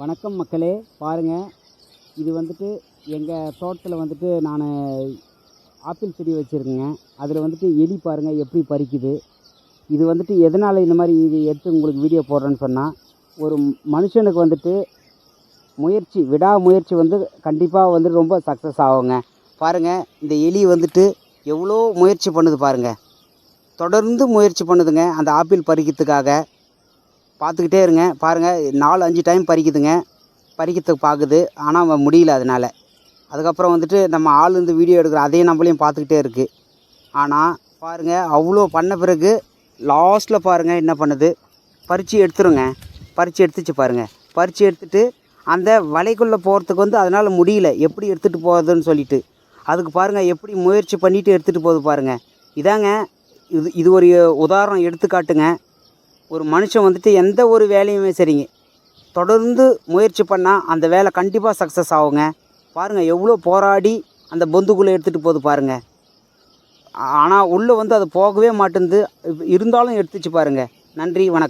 வணக்கம் மக்களே பாருங்கள் இது வந்துட்டு எங்கள் தோட்டத்தில் வந்துட்டு நான் ஆப்பிள் செடி வச்சுருக்கேங்க. அதில் வந்துட்டு எலி பாருங்கள் எப்படி பறிக்குது. இது வந்துட்டு எதனால் இந்த மாதிரி இது எடுத்து உங்களுக்கு வீடியோ போடுறேன்னு சொன்னால் ஒரு மனுஷனுக்கு வந்துட்டு முயற்சி விடாமுயற்சி வந்து கண்டிப்பாக வந்துட்டு ரொம்ப சக்ஸஸ் ஆகுங்க. பாருங்கள் இந்த எலி வந்துட்டு எவ்வளோ முயற்சி பண்ணுது பாருங்கள் தொடர்ந்து முயற்சி பண்ணுதுங்க அந்த ஆப்பிள் பறிக்கிறதுக்காக. பார்த்துக்கிட்டே இருங்க. பாருங்கள் நாலு அஞ்சு டைம் பறிக்குதுங்க. பறிக்கிறதுக்கு பார்க்குது ஆனால் அவன் முடியல அதனால். அதுக்கப்புறம் வந்துட்டு நம்ம ஆள் இருந்து வீடியோ எடுக்கிற அதையும் நம்மளையும் பார்த்துக்கிட்டே இருக்குது ஆனால் பாருங்கள் அவ்வளோ பண்ண பிறகு லாஸ்ட்டில் பாருங்கள் என்ன பண்ணுது? பறித்து எடுத்துருங்க. பறித்து எடுத்துச்சு பாருங்கள் பறித்து எடுத்துட்டு அந்த வலைக்குள்ளே போகிறதுக்கு வந்து அதனால் முடியல. எப்படி எடுத்துகிட்டு போகிறதுன்னு சொல்லிட்டு. அதுக்கு பாருங்கள் எப்படி முயற்சி பண்ணிவிட்டு எடுத்துகிட்டு போகுது பாருங்கள் இதாங்க இது இது ஒரு உதாரணம் எடுத்துக்காட்டுங்க. ஒரு மனுஷன் வந்துட்டு எந்த ஒரு வேலையுமே சரிங்க. தொடர்ந்து முயற்சி பண்ணால் அந்த வேலை கண்டிப்பாக சக்ஸஸ் ஆகுங்க. பாருங்கள் எவ்வளோ போராடி அந்த பொந்துக்குள்ளே எடுத்துகிட்டு போகுது பாருங்கள் ஆனால் உள்ளே வந்து அது போகவே மாட்டேங்குது இருந்தாலும் எடுத்துச்சு பாருங்கள் நன்றி வணக்கம்.